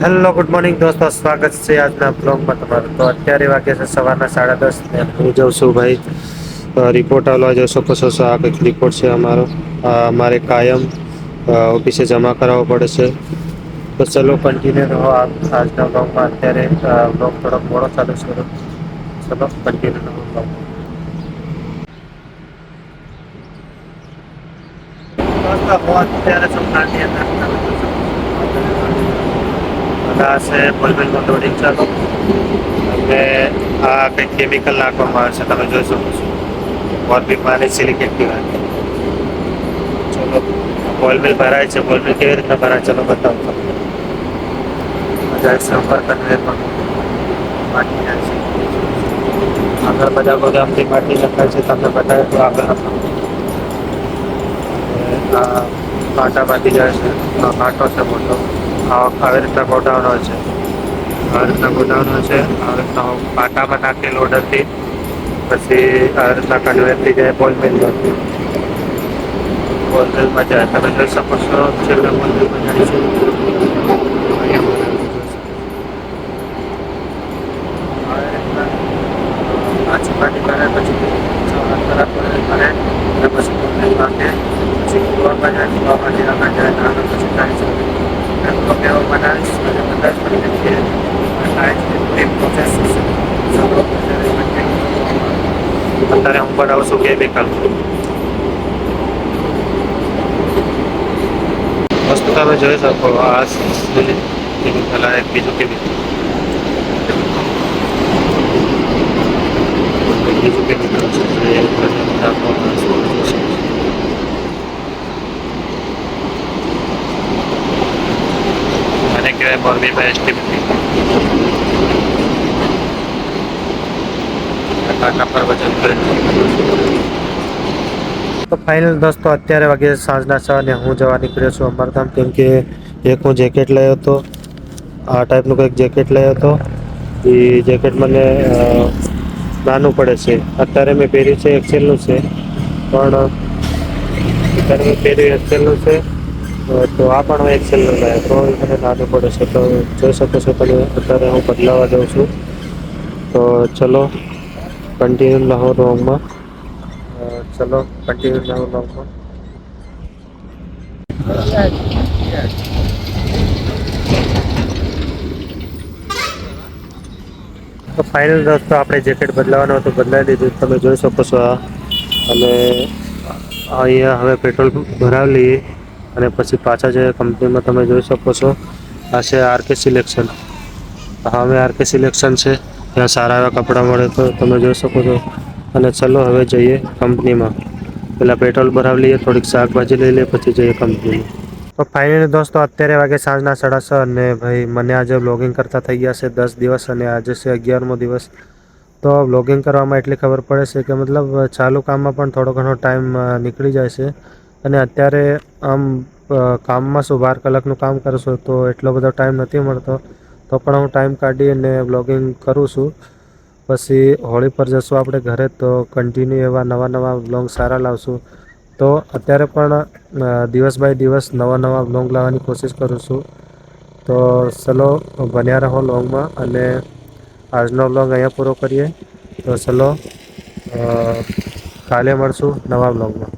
Hello, good morning દોસ્તો. સ્વાગત છે આજના બ્લોગમાં તમારું. તો અત્યારે વાગે છે સવારના સાડા દસ ને હું જાઉં છું ભાઈ. રિપોર્ટ આવવા જઈ શકો છો. આ કંઈક રિપોર્ટ છે અમારો? અમારે કાયમ ઓફિસે જમા કરાવવો પડે છે. તો ચલો કન્ટિન્યુ રહો આજના બ્લોગમાં. અત્યારે બ્લોગ થોડોક મોડો ચાલુ છે. ચલો કન્ટિન્યુ રહો બ્લોગ દોસ્તો અત્યારે છું અંદર બધા છે બોલબેલનું લોડિંગ ચાલુ અને આ કંઈક કેમિકલ નાખવામાં આવે છે, તમે જોઈ શકો છો. મોરબી માની સિલિકેટ કહેવાય. ચલો બોલબેલ ભરાય છે બોલબેલ કેવી રીતના ભરાય ચલો બતાવો તમને. જાય છે, ઉપર કન્વેરમાં માટી જાય છે? આગળ બધા ગોદામથી માટી નખાય છે, તમને બતાવે તો આગળ આ કાંટામાંથી જાય છે. આ કાંટો છે મોટો. આવી રીતના ગોડાઉન છે. આવી રીતના ગોડાઉનો છે. આવી રીતના પાટામાં નાખી લોડરથી પછી આવી રીતના કન્વેરથી જાય બોલ મિલમાંથી બોલ મિલમાં જાય. તમે જોઈ શકો છો છેલ્લે બોલ મિલમાં જાય છે કાચી પાટી કરે પછી ખરાબ કરે અને પછી બોલ નાખે પછી કુવામાં જાય કુવામાં જીરામાં જાય અને પછી જાય છે એમ તો કેવો બનાવીશ અને બધા જ મને કે થાય છે એ પ્રોસેસ અત્યારે હું બનાવું છું કેમિકલ વસ્તુ તમે જોઈ શકો, આ કેમિકલ એક બીજું કેમિકલ બીજું કેમિકલ છે? અને કહેવાય મોરબી બેસ્ટ કાંટા પ્રવચન તો ફાઇનલ દોસ્તો, અત્યારે વાગે સાંજના છ ને હું જવા નીકળ્યો છું અમરધામ, કેમ કે એક હું જેકેટ લયો હતો. આ ટાઈપનું કંઈક જેકેટ લયો હતો. એ જેકેટ મને નાનું પડે છે. અત્યારે મેં પહેર્યું છે, એક્સેલનું છે. પણ અત્યારે મેં પહેર્યું એક્સેલનું છે. તો આ પણ હું એક્સેલનું લાવ્યો તો મને નાનું પડે છે. તો જોઈ શકો છો તમે, અત્યારે હું બદલાવા જાઉં છું. તો ચલો કન્ટિન્યુ લાહો રોંગમાં ચલો કન્ટિન્યુ લાહો રોંગમાં તો ફાઇનલ દોસ્તો આપણે જેકેટ બદલાવાનું હતું બદલાવી દીધું. તમે જોઈ શકો છો આ. અને અહીંયા હવે પેટ્રોલ ભરાવી લઈએ. અને પછી પાછા જે કંપનીમાં તમે જોઈ શકો છો આ છે આરકે સિલેક્શન હવે આરકે સિલેક્શન છે. ત્યાં સારા એવા કપડાં મળે તો તમે જોઈ શકો છો. અને ચલો હવે જઈએ કંપનીમાં. પહેલાં પેટ્રોલ ભરાવી લઈએ, થોડીક શાકભાજી લઈ લઈએ પછી જઈએ કંપનીમાં. તો ફાઇનલી દોસ્તો, અત્યારે વાગે સાંજના સાડા છ અને ભાઈ મને આજે બ્લોગિંગ કરતા થઈ ગયા છે દસ દિવસ અને આજે છે અગિયારમો દિવસ. તો બ્લોગિંગ કરવામાં એટલી ખબર પડે છે કે મતલબ ચાલુ કામમાં પણ થોડો ઘણો ટાઈમ નીકળી જાય છે. અને અત્યારે આમ કામમાં શું બાર કલાકનું કામ કરશો તો એટલો બધો ટાઈમ નથી મળતો. તો પણ હું ટાઈમ કાઢી અને બ્લોગિંગ કરું છું. પછી હોળી પર જશું આપણે ઘરે તો કન્ટિન્યુ એવા નવા નવા બ્લોગ સારા લાવશું. તો અત્યારે પણ દિવસ બાય દિવસ નવા નવા બ્લોગ લાવવાની કોશિશ કરું છું. તો ચલો, બન્યા રહો લોંગમાં અને આજનો બ્લોગ અહીંયા પૂરો કરીએ. તો ચલો કાલે મળશું નવા બ્લોગમાં